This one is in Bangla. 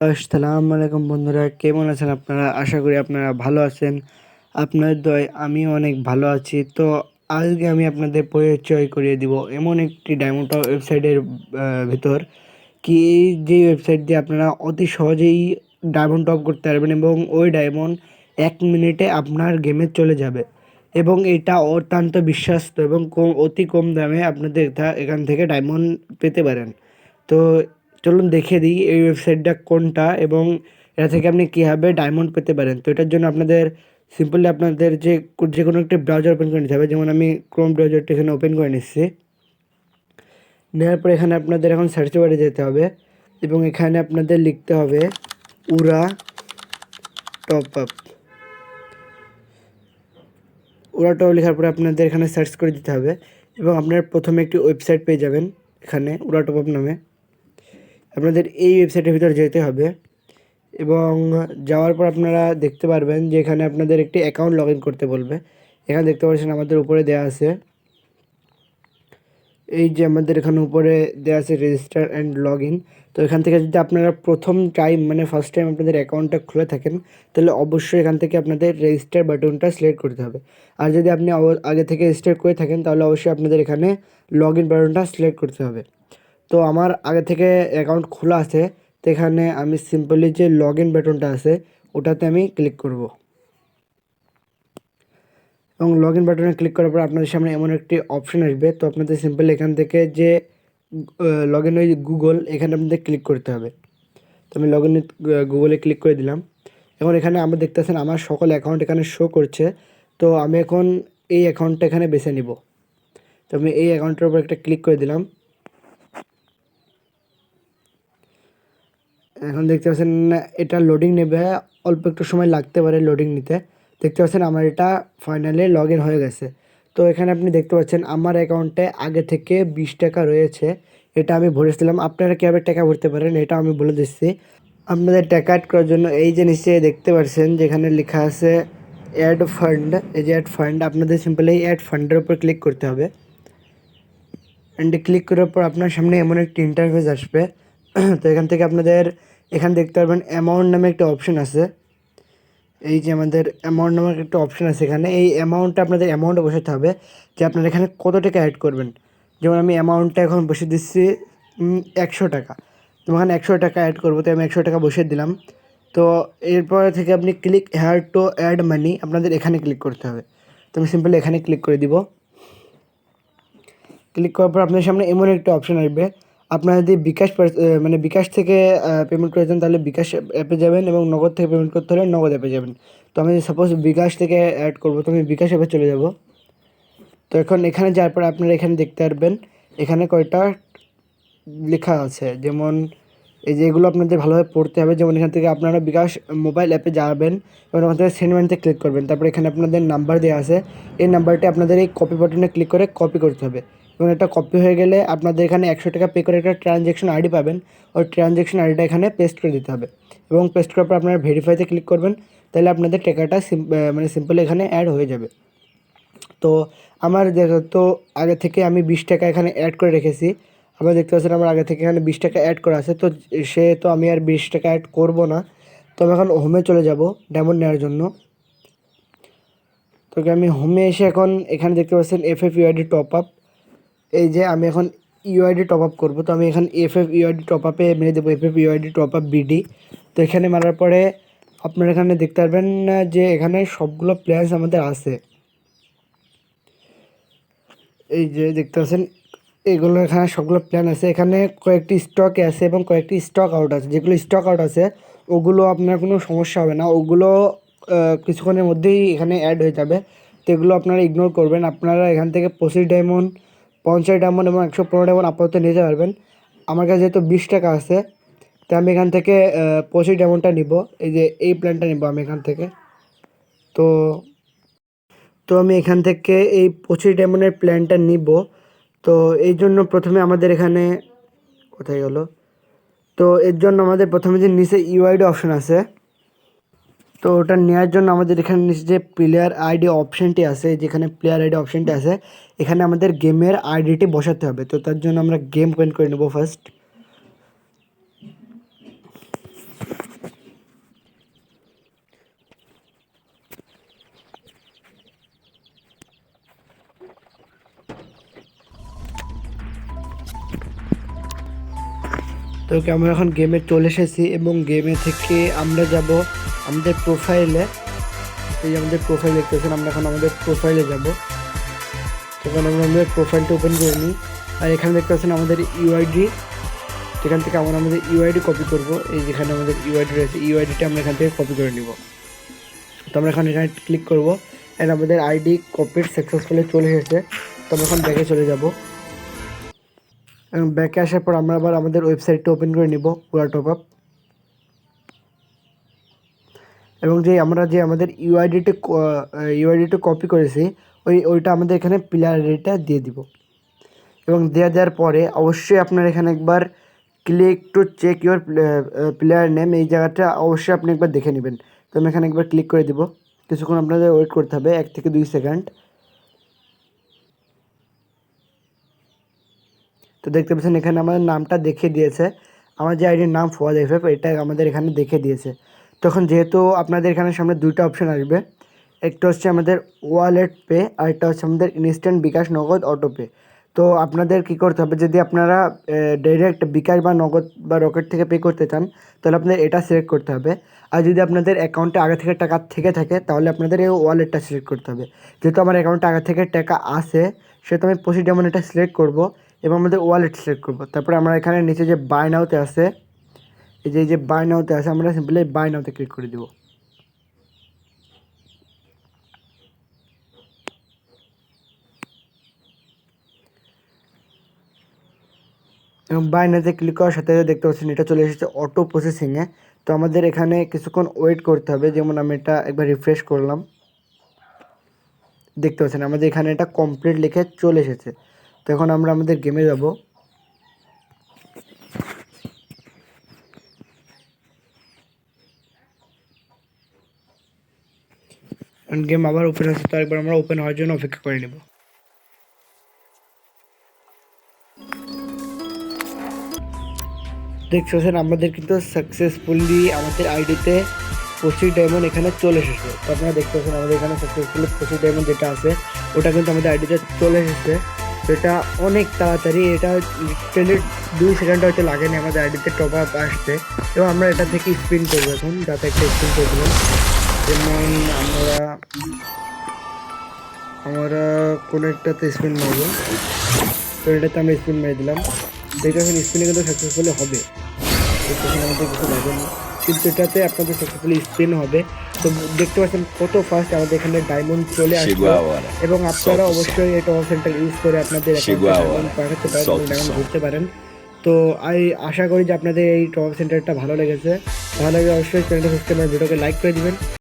আসসালামু আলাইকুম বন্ধুরা, কেমন আছেন আপনারা? আশা করি আপনারা ভালো আছেন। আপনাদের দয় আমি অনেক ভালো আছি। তো আজকে আমি আপনাদের পরিচয় করিয়ে দিব এমন একটি ডায়মন্ড ওয়েবসাইটের ভিতর। কি যে ওয়েবসাইট দিয়ে আপনারা অতি সহজেই ডায়মন্ড টপ করতে পারবেন এবং ওই ডায়মন্ড এক মিনিটে আপনার গেমে চলে যাবে। এবং এটা অত্যন্ত বিশ্বাস্ত এবং কম, অতি কম দামে আপনাদের এখান থেকে ডায়মন্ড পেতে পারেন। তো চলুন দেখে দিই এই ওয়েবসাইটটা কোনটা এবং এটা থেকে আপনি কীভাবে ডায়মন্ড পেতে পারেন। তো এটার জন্য আপনাদের সিম্পলি আপনাদের যে যে কোনো একটি ব্রাউজার ওপেন করে নিতে হবে। যেমন আমি ক্রোম ব্রাউজারটা এখানে ওপেন করে নিচ্ছি। নেওয়ার পর এখানে আপনাদের এখন সার্চ বারে যেতে হবে এবং এখানে আপনাদের লিখতে হবে উরা টপ আপ ওরা টপ লেখার পরে আপনাদের এখানে সার্চ করে দিতে হবে এবং আপনার প্রথমে একটি ওয়েবসাইট পেয়ে যাবেন এখানে উরা টপ আপ নামে। আপনাদের এই ওয়েবসাইটের ভিতরে যেতে হবে এবং যাওয়ার পর আপনারা দেখতে পারবেন যে এখানে আপনাদের একটি অ্যাকাউন্ট লগ করতে বলবে। এখানে দেখতে পাচ্ছেন আমাদের উপরে দেওয়া আছে। এই যে আমাদের এখানে উপরে দেওয়া আছে রেজিস্টার অ্যান্ড লগ ইন তো এখান থেকে যদি আপনারা প্রথম টাইম মানে ফার্স্ট টাইম আপনাদের অ্যাকাউন্টটা খুলে থাকেন, তাহলে অবশ্যই এখান থেকে আপনাদের রেজিস্টার বাটনটা সিলেক্ট করতে হবে। আর যদি আপনি আগে থেকে রেজিস্টার করে থাকেন, তাহলে অবশ্যই আপনাদের এখানে লগ ইন বাটনটা সিলেক্ট করতে হবে। তো আমার আগে থেকে অ্যাকাউন্ট খোলা আছে, তো এখানে আমি সিম্পলি যে লগ ইন বাটনটা আছে, ওটাতে আমি ক্লিক করব। এবং লগ ইন বাটনে ক্লিক করার পর আপনাদের সামনে এমন একটি অপশন আসবে, তো আপনাদের সিম্পল এখান থেকে যে লগ ইন ওই গুগল এখানে আপনাদের ক্লিক করতে হবে। তো আমি লগ ইন গুগলে ক্লিক করে দিলাম। এখন এখানে আমরা দেখতেছেন আমার সকল অ্যাকাউন্ট এখানে শো করছে, তো আমি এখন এই অ্যাকাউন্টটা এখানে বেছে নিব। তো আমি এই অ্যাকাউন্টের উপর একটা ক্লিক করে দিলাম। এখন দেখতে পাচ্ছেন এটা লোডিং নেবে, অল্প একটু সময় লাগতে পারে লোডিং নিতে। দেখতে পাচ্ছেন আমার এটা ফাইনালি লগ ইন হয়ে গেছে। তো এখানে আপনি দেখতে পাচ্ছেন আমার অ্যাকাউন্টে আগে থেকে বিশ টাকা রয়েছে, এটা আমি ভরেছিলাম আপনারা কীভাবে টাকা ভরতে পারেন এটা আমি বলে দিচ্ছি। আপনাদের টাকা অ্যাড করার জন্য এই যে দেখতে পাচ্ছেন যেখানে লেখা আছে অ্যাড ফান্ড এই যে অ্যাড ফান্ড আপনাদের সিম্পলি অ্যাড ফান্ডের উপর ক্লিক করতে হবে। অ্যান্ড ক্লিক করার পর আপনার সামনে এমন একটি ইন্টারফেস আসবে। তো এখান থেকে আপনাদের এখানে দেখতে পারবেন অ্যামাউন্ট নামে একটা অপশন আছে। এই যে আমাদের অ্যামাউন্ট নামে একটা অপশন আছে এখানে। এই অ্যামাউন্টটা আপনাদের অ্যামাউন্টে বসাতে হবে যে আপনারা এখানে কত টাকা অ্যাড করবেন। যেমন আমি অ্যামাউন্টটা এখন বসে দিচ্ছি একশো টাকা। তো এখানে একশো টাকা অ্যাড করব, তো আমি একশো টাকা বসিয়ে দিলাম। তো এরপর থেকে আপনি click here to add money আপনাদের এখানে ক্লিক করতে হবে। তো আমি সিম্পলি এখানে ক্লিক করে দিব। ক্লিক করার পর আপনার সামনে এমন একটা অপশন আসবে। আপনারা যদি বিকাশ মানে বিকাশ থেকে পেমেন্ট করেছেন তাহলে বিকাশ অ্যাপে যাবেন এবং নগদ থেকে পেমেন্ট করতে হলে নগদ অ্যাপে যাবেন। তো আমি সাপোজ বিকাশ থেকে অ্যাড করব, তো আমি বিকাশ অ্যাপে চলে যাব। তো এখন এখানে যাওয়ার পর আপনারা এখানে দেখতে পারবেন, এখানে কয়টা লেখা আছে। যেমন, এই যে এগুলো আপনাদের ভালোভাবে পড়তে হবে। যেমন এখান থেকে আপনারা বিকাশ মোবাইল অ্যাপে যাবেন এবং ওখান থেকে সেন্ড ক্লিক করবেন। তারপর এখানে আপনাদের নাম্বার দেওয়া আছে। এই নাম্বারটি আপনাদের এই কপি বাটনে ক্লিক করে কপি করতে হবে। এবং এটা কপি হয়ে গেলে আপনাদের এখানে একশো টাকা পে করে একটা ট্রানজ্যাকশন আইডি পাবেন। ওই ট্রানজ্যাকশন আইডিটা এখানে পেস্ট করে দিতে হবে। এবং পেস্ট করার পর আপনারা ভেরিফাইতে ক্লিক করবেন, তাহলে আপনাদের টাকাটা মানে সিম্পল এখানে অ্যাড হয়ে যাবে। তো আমার তো আগে থেকে আমি বিশ টাকা এখানে অ্যাড করে রেখেছি। আপনারা দেখতে পাচ্ছেন আমার আগে থেকে এখানে বিশ টাকা অ্যাড করা আছে। তো সে, তো আমি আর বিশ টাকা অ্যাড করব না। তো আমি এখন হোমে চলে যাব ডায়মন্ড নেওয়ার জন্য। তো আমি হোমে এসে এখন এখানে দেখতে পাচ্ছেন এফ ইউআইডি টপ আপ এই যে আমি এখন ইউআইডি টপ আপ করব, তো আমি এখানে এফ এফ ইউআইডি টপ আপে মেরে দেবো F F UID top up BD তো এখানে মারার পরে আপনারা এখানে দেখতে পারবেন যে এখানে সবগুলো প্লেয়ার্স আমাদের আছে। এই যে দেখতে পাচ্ছেন, এগুলো এখানে সবগুলো প্ল্যান আছে। এখানে কয়েকটি স্টকে আছে এবং কয়েকটি স্টক আউট আছে। যেগুলো স্টক আউট আছে, ওগুলো আপনার কোনো সমস্যা হবে না। ওগুলো কিছুক্ষণের মধ্যেই এখানে অ্যাড হয়ে যাবে। তো এগুলো আপনারা ইগনোর করবেন। আপনারা এখান থেকে পঁচিশ ডায়মন্ড পঞ্চাশ ডায়মন্ড এবং একশো পনেরো ডায়মন্ড আপাতত নিতে পারবেন। আমার কাছে যেহেতু বিশ টাকা আছে, তো আমি এখান থেকে পঁচিশ ডায়মন্ডটা নিব। এই যে এই প্ল্যানটা নিব আমি এখান থেকে। তো তো আমি এখান থেকে এই পঁচিশ ডায়মন্ডের প্ল্যানটা নিব। তো এই জন্য প্রথমে আমাদের এখানে, কোথায় গেল? তো এর জন্য আমাদের প্রথমে যে নিচে ইউআইডি অপশন আছে তো ওটা নেওয়ার জন্য আমাদের এখানে যে প্লেয়ার আইডি অপশানটি আছে, যেখানে প্লেয়ার আইডি অপশানটি আছে, এখানে আমাদের গেমের আইডিটি বসাতে হবে। তো তার জন্য আমরা গেম পেন করে নেব ফার্স্ট তো আমরা এখন গেমে চলে এসেছি এবং গেমে থেকে আমরা যাব আমাদের প্রোফাইলে এই আমাদের প্রোফাইল দেখতেছেন, আমরা এখন আমাদের প্রোফাইলে যাব। তখন আমরা আমাদের প্রোফাইলটা ওপেন করে নিই। আর এখানে দেখতে পাচ্ছেন আমাদের ইউআইডি যেখান থেকে আমরা আমাদের ইউআইডি কপি করব, এই যেখানে আমাদের ইউআইডি রয়েছে ইউআইডিটা আমরা এখান থেকে কপি করে নিব। তো আমরা এখন এখানে ক্লিক করব অ্যান্ড আমাদের আইডি কপির সাকসেসফুলি চলে এসেছে। তো আমরা এখন ব্যাকে চলে যাব। এবং ব্যাকে আসার পর আমরা আবার আমাদের ওয়েবসাইটটা ওপেন করে নিব পুরা টপ আপ এবং যে আমরা যে আমাদের ইউআইডিটা ইউআইডিটা কপি করেছি, ওই, ওইটা আমাদের এখানে প্লেয়ার আইডিটা দিয়ে দিব। এবং দেওয়া দেওয়ার পরে অবশ্যই আপনার এখানে একবার click to check your player name এই জায়গাটা অবশ্যই আপনি একবার দেখে নেবেন। তো আমি এখানে একবার ক্লিক করে দিব। কিছুক্ষণ আপনাদের ওয়েট করতে হবে, এক থেকে দুই সেকেন্ড তো দেখতে পাচ্ছেন এখানে আমাদের নামটা দেখে দিয়েছে। আমার যে আইডির নাম ফোয়াদ এফ এফ এটা আমাদের এখানে দেখে দিয়েছে। তখন যেহেতু আপনাদের এখানে সামনে দুইটা অপশন আসবে, একটা হচ্ছে আমাদের ওয়ালেট পে আর একটা হচ্ছে আমাদের ইনস্ট্যান্ট বিকাশ নগদ অটো পে তো আপনাদের কি করতে হবে, যদি আপনারা ডাইরেক্ট বিকাশ বা নগদ বা রকেট থেকে পে করতে চান, তাহলে আপনাদের এটা সিলেক্ট করতে হবে। আর যদি আপনাদের অ্যাকাউন্টে আগে থেকে টাকা থেকে থাকে, তাহলে আপনাদের এই ওয়ালেটটা সিলেক্ট করতে হবে। যেহেতু আমার অ্যাকাউন্টে আগে থেকে টাকা আসে সেহেতু আমি প্রসিড এমন এটা সিলেক্ট করব এবং আমাদের ওয়ালেট সিলেক্ট করব। তারপরে আমরা এখানে নিচে যে নাওতে আছে এই যে এই যে বাই নাওতে আছে, আমরা সিম্পলি বাই নাওতে ক্লিক করে দিব। এবং বাইনাতে ক্লিক করার সাথে সাথে দেখতে পাচ্ছেন, এটা চলে এসেছে অটো প্রসেসিংয়ে তো আমাদের এখানে কিছুক্ষণ ওয়েট করতে হবে, যেমন আমি এটা একবার রিফ্রেশ করলাম। দেখতে পাচ্ছেন, আমাদের এখানে এটা কমপ্লিট লিখে চলে এসেছে। তো এখন আমরা আমাদের গেমে যাব। গেম আবার ওপেন আছে, তো একবার আমরা ওপেন হওয়ার জন্য অপেক্ষা করে নেব। দেখতেছেন আমাদের কিন্তু সাকসেসফুলি আমাদের আইডিতে পঁচিশ ডায়মন্ড এখানে চলে এসেছে। তো আপনারা দেখতে পাচ্ছেন আমাদের এখানে সাকসেসফুলি পঁচিশ ডায়মন্ড যেটা আছে, ওটা কিন্তু আমাদের আইডিতে চলে এসেছে। এটা অনেক তাড়াতাড়ি, এটা লিটারালি দুই সেকেন্ড হয়তো লাগেনি আমাদের আইডিতে টপ আপ আসতে। এবং আমরা এটা থেকে স্পিন করব এখন, যাতে একটা স্পিন করে যেমন আমরা আমরা কোনো একটাতে স্পিন মারবো। তো এটাতে আমরা স্পিন মেরে দিলাম। দেখতে পাচ্ছেন স্পিনে কিন্তু সাকসেসফুলি হবে। দেখতেছেন আমাদের কিছু লাগে না। কিন্তু এটাতে আপনাদের সাকসেসফুলি স্পিন হবে। তো দেখতে পাচ্ছেন কত ফাস্ট আমাদের এখানে ডায়মন্ড চলে আসবে এবং আপনারা অবশ্যই এই টপ সেন্টার ইউজ করে আপনাদের. পাঠাতে পারেন ডায়মন্ড. ঘুরতে পারেন। তো আমি আশা করি যে আপনাদের এই টপ সেন্টারটা ভালো লেগেছে। ভালো লাগলে অবশ্যই চ্যানেলটা সাবস্ক্রাইব ভিডিওকে লাইক করে দিবেন।